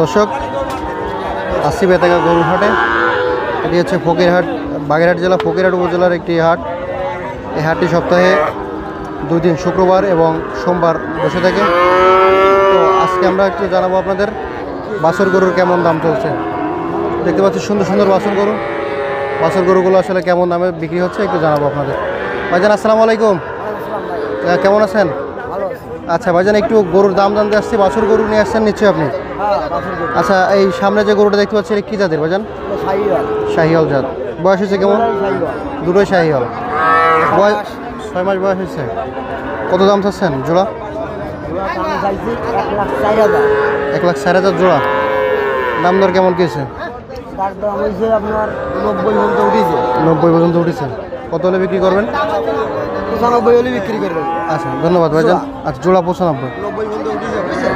দর্শক আসি বেতাগা গরুর হাটে। এটি হচ্ছে ফকিরহাট, বাগেরহাট জেলা, ফকিরহাট উপজেলার একটি হাট। এই হাটটি সপ্তাহে দুই দিন, শুক্রবার এবং সোমবার বসে থাকে। তো আজকে আমরা একটু জানাব আপনাদের বাছর গরুর কেমন দাম চলছে। দেখতে পাচ্ছি সুন্দর সুন্দর বাছর গরু। বাছর গরুগুলো আসলে কেমন দামে বিক্রি হচ্ছে একটু জানাব আপনাদের। ভাইজান, আসসালামু আলাইকুম। কেমন আছেন? আচ্ছা ভাইজান একটু গরুর দাম জানতে আসছে বাছর গরু নিয়ে আসছেন নিশ্চয়ই আপনি? আচ্ছা এই সামনে যে গরুটা দেখতে পাচ্ছি এটা কি জাতের ভাইজান? শাহিয়াল জাত। বয়স হয়েছে কেমন? দুটোই শাহিয়াল বয়স ছয় মাস বয়স হয়েছে। কত দাম চাচ্ছেন জোড়া? দাম এক লাখ চার হাজার জোড়া। দাম দর কেমন তার হয়েছে আপনার নব্বই পর্যন্ত উঠেছে। নব্বই পর্যন্ত উঠেছে। কত হলে বিক্রি করবেন? পঁচানব্বই হলে বিক্রি করবেন আচ্ছা ধন্যবাদ ভাইজান। আচ্ছা জোড়া পঁচানব্বই।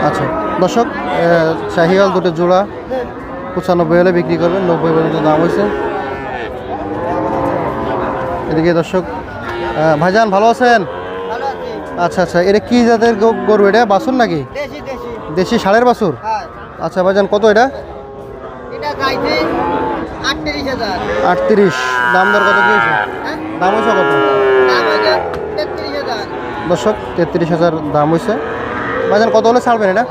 আচ্ছা দর্শক আহ, শাহিয়াল দুটো জোড়া পঁচানব্বই হলে বিক্রি করবেন নব্বই পর্যন্ত দাম হয়েছে। এদিকে দর্শক ভাইজান ভালো আছেন? আচ্ছা আচ্ছা এটা কি জাতের গরু এটা? বাসুর নাকি? দেশি ষাঁড়ের বাছুর? হ্যাঁ। আচ্ছা ভাইজান কত এটা? এটা আটত্রিশ দাম দর কত কি হ্যাঁ? দাম হয়েছে কত দাম হয়েছে তেত্রিশ হাজার দর্শক, তেত্রিশ হাজার দাম হয়েছে ভাইজান, কত হলে ছাড়বেন এটা?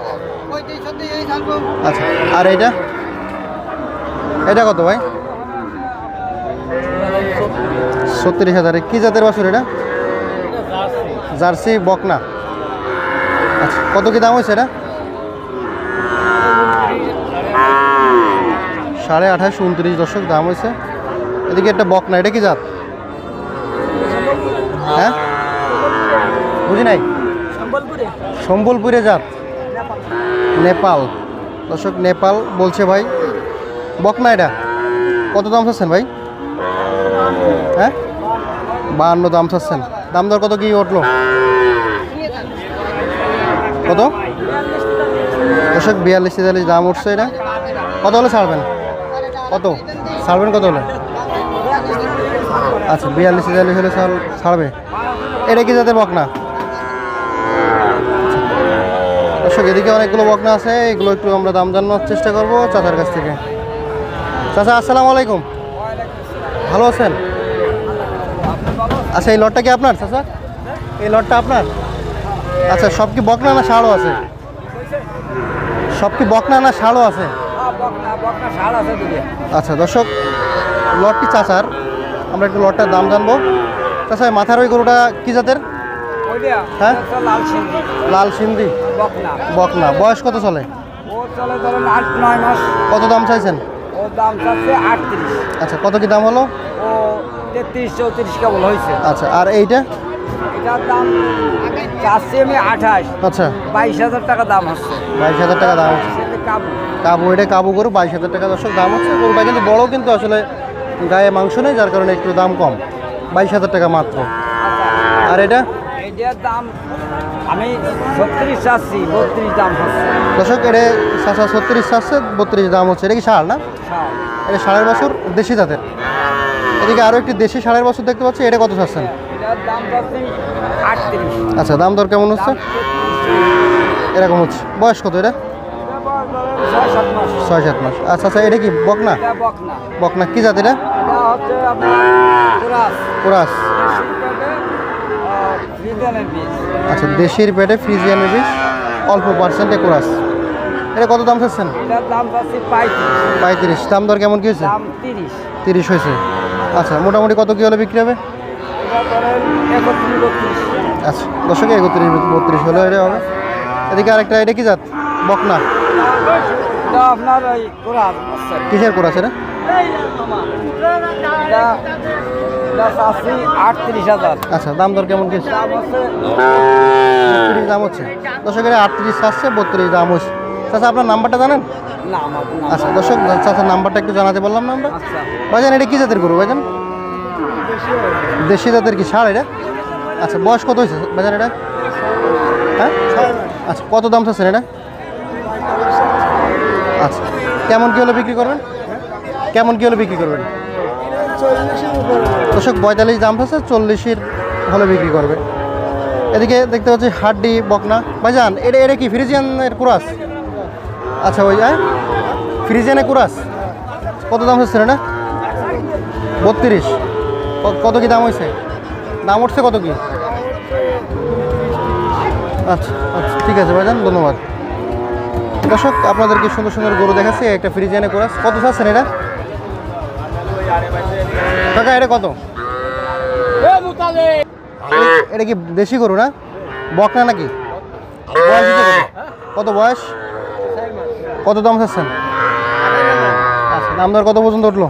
আচ্ছা আর এইটা? এটা কত ভাই? ছত্রিশ হাজার। কী জাতের বাছুর এটা? জার্সি, বকনা। আচ্ছা কত কী দাম হয়েছে এটা? সাড়ে আঠাশ, উনত্রিশ দশক দাম হয়েছে এদিকে একটা বকনা, এটা কি জাত? হ্যাঁ? নাই? সম্বলপুরে। জাত নেপাল। দর্শক নেপাল বলছে ভাই বকনা এটা। কত দাম চাচ্ছেন ভাই? হ্যাঁ? বাহান্ন দাম চাচ্ছেন। দাম দর কত কি উঠল? কত? দর্শক বিয়াল্লিশ তেতাল্লিশ দাম উঠছে এটা। কত হলে ছাড়বেন? কত? ছাড়বেন কত হলে? আচ্ছা বিয়াল্লিশ তেতাল্লিশ হলে ছাড়- ছাড়বে। এটা কি যাতে বকনা? দর্শক, এদিকে অনেকগুলো বকনা আছে, এগুলো একটু আমরা দাম জানানোর চেষ্টা করব চাচার কাছ থেকে। চাচা, আসসালামু আলাইকুম। ভালো আছেন? আচ্ছা এই লটটা কি আপনার, চাচা? এই লটটা আপনার? আচ্ছা সব কি বকনা না শাড়ও আছে? সব কি বকনা না শাড়ও আছে? আচ্ছা দর্শক, লটটি চাচার। আমরা একটু লটটার দাম জানব। চাচা মাথার ওই গরুটা কি জাতের? হ্যাঁ? লাল সিন্ধি। বকনা। বয়স কত চলে? কত দাম চাইছেন? দাম আচ্ছা কত কি দাম হলো? তেত্রিশ চৌত্রিশ কেবল হয়েছে। আচ্ছা আর এইটা? এটার দাম চাচ্ছি আমি আঠাশ। আচ্ছা। বাইশ হাজার টাকা দাম হচ্ছে। বাইশ হাজার টাকা দাম হচ্ছে। কাবু। কাবু এটা কাবু গরু বাইশ হাজার টাকা দর্শক দাম হচ্ছে। গরুটা কিন্তু বড় কিন্তু আসলে গায়ে মাংস নেই যার কারণে একটু দাম কম। বাইশ হাজার টাকা মাত্র। আর এটা? এইটার দাম আমি ছত্রিশ চাচ্ছি বত্রিশ দাম হচ্ছে। দর্শক এটা চাষা ছত্রিশ চাচ্ছে বত্রিশ দাম হচ্ছে। এটা কি সার না? এটা ষাঁড়ের বছর দেশি জাতের। এদিকে আরও একটি দেশি ষাঁড়ের বছর দেখতে পাচ্ছি এটা কত চাচ্ছেন? এটার আচ্ছা দাম দর কেমন হচ্ছে? এরকম হচ্ছে। বয়স কত এটা? ছয় সাত মাস। আচ্ছা আচ্ছা এটা কি বকনা? বকনা। কি জাত এটা? এটা হচ্ছে আপনার কুরাস। কোরাস। বিজ্ঞানের বীজ আচ্ছা দেশির পেটে ফ্রিজিয়ানের বিষ অল্প পার্সেন্টে কোরাস। এটা কত দাম চাচ্ছেন? পঁয়ত্রিশ। দাম দর কেমন কি হয়েছে? তিরিশ। হয়েছে। আচ্ছা মোটামুটি কত কি হলে বিক্রি হবে? আচ্ছা দশকে একত্রিশ বত্রিশ হলে এটা হবে। এদিকে আরেকটা এটা কি জাত? বকনা। আপনার কিসের কোরাস এটা? আচ্ছা দাম দর কেমন দাম হচ্ছে। আটত্রিশ আসছে বত্রিশ দাম হচ্ছে। চাচা আপনার নাম্বারটা জানেন? আচ্ছা দর্শক চাচার নাম্বারটা একটু জানাতে বললাম না আমরা আচ্ছা। ভাইজান এটা কি জাতের গরু ভাইজান? দেশি জাতের কি সার এটা? আচ্ছা বয়স কত হয়েছে ভাইজান এটা? হ্যাঁ? আচ্ছা কত দাম চাচ্ছেন এটা? আচ্ছা কেমন কি হলে বিক্রি করবেন? কেমন কি হলে বিক্রি করবেন? দর্শক, পঁয়তাল্লিশ দাম আছে, চল্লিশের হলে বিক্রি করবে। এদিকে দেখতে পাচ্ছি হাড্ডি, বকনা। ভাইজান, এটা এটা কি ফ্রিজিয়ানের কুরাস? আচ্ছা ওই যায় ফ্রিজেনে কুরাস? কত দাম হচ্ছে এটা বত্রিশ। কত কি দাম হয়েছে? দাম উঠছে কত কি? আচ্ছা আচ্ছা ঠিক আছে ভাইজান, ধন্যবাদ। দর্শক, আপনাদেরকে সুন্দর সুন্দর গরু দেখাচ্ছি, একটা ফ্রিজেনে কুরাস। কত চাচ্ছেন এটা? কাকা এটা কত? এটা কি দেশি গরু না? বকনা নাকি? বয়স কত? বয়স? কত দাম চাচ্ছেন? আচ্ছা দাম দর কত পর্যন্ত উঠল?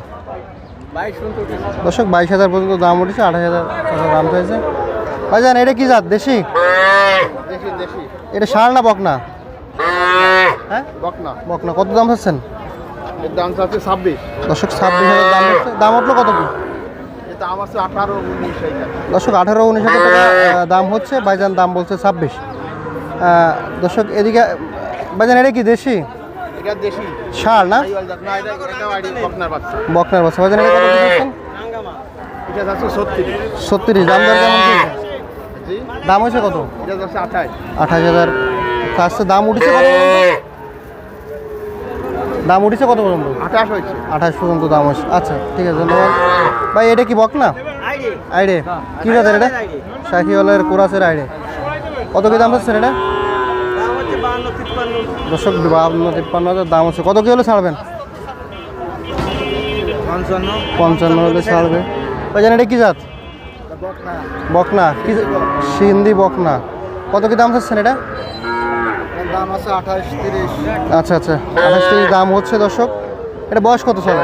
দর্শক বাইশ হাজার পর্যন্ত দাম উঠেছে আঠাশ হাজার টাকা দাম হয়েছে ভাইজান এটা কি জাত? দেশি? এটা সার না বকনা? হ্যাঁ? বকনা। বকনা। কত দাম চাচ্ছেন? এর দাম চাচ্ছে ছাব্বিশ। দর্শক ছাব্বিশ হাজার দাম হচ্ছে। দাম উঠল কত কি? দাম আছে আঠারো উনিশ দর্শক আঠারো উনিশ হাজার টাকা দাম হচ্ছে। ভাইজান দাম বলছে ছাব্বিশ। দর্শক এদিকে ভাইজান এটা কি দেশি? ষাঁড় না? বকনার বাচ্চা। বকনার এটা কত দিচ্ছেন? ছত্রিশ। ছত্রিশ। দাম দর কেমন দাম হয়েছে কত? আঠাশ। হাজার। দাম উঠেছে কত? দাম উঠেছে কত পর্যন্ত? আঠাশ হয়েছে। আঠাশ পর্যন্ত দাম হয়েছে। আচ্ছা ঠিক আছে ধন্যবাদ। ভাই এটা কি বকনা? আইডে। কি জাতের এটা? শাহিওয়ালের কোরাসের আইডে। কত কি দাম হচ্ছে এটা দর্শক বাহান্ন তিপ্পান্ন হাজার দাম হচ্ছে। কত কি হলে ছাড়বেন? পঞ্চান্ন। হলে ছাড়বে। ভাই জানেন এটা কি জাত? বকনা। বকনা। কি সিন্ধি বকনা। কত কি দাম চাচ্ছেন এটা দাম আছে আঠাশ তিরিশ। আচ্ছা আচ্ছা। আঠাশ তিরিশ দাম হচ্ছে দর্শক। এটা বয়স কত চলে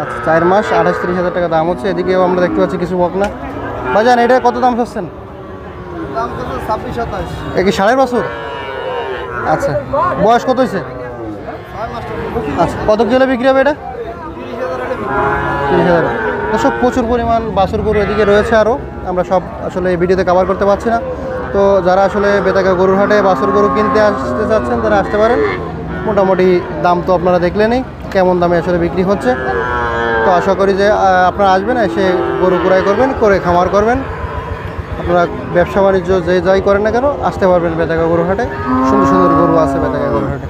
আচ্ছা চার মাস আঠাশ তিরিশ হাজার টাকা দাম হচ্ছে। এদিকেও আমরা দেখতে পাচ্ছি কিছু বকনা। ভাইজান এটা কত দাম চাচ্ছেন? এ কি সাড়ে বছর আচ্ছা। বয়স কত হয়েছে? আচ্ছা কত কিলো বিক্রি হবে এটা? তিরিশ হাজার দর্শক প্রচুর পরিমাণ বাছুর গরু এদিকে রয়েছে আরও আমরা সব আসলে এই ভিডিওতে কভার করতে পারছি না। তো যারা আসলে বেতাকা গরুর হাটে বাছুর গরু কিনতে আসতে চাচ্ছেন, তারা আসতে পারেন। মোটামুটি দাম তো আপনারা দেখলেনই কেমন দামে আসলে বিক্রি হচ্ছে। তো আশা করি যে আপনারা আসবেন, এসে গরু ক্রয় করবেন, করে খামার করবেন। আপনারা ব্যবসা বাণিজ্য যে যাই করেন না কেন, আসতে পারবেন বেতাকা গরু হাটে। সুন্দর সুন্দর গরু আছে বেতাকা গরু হাটে।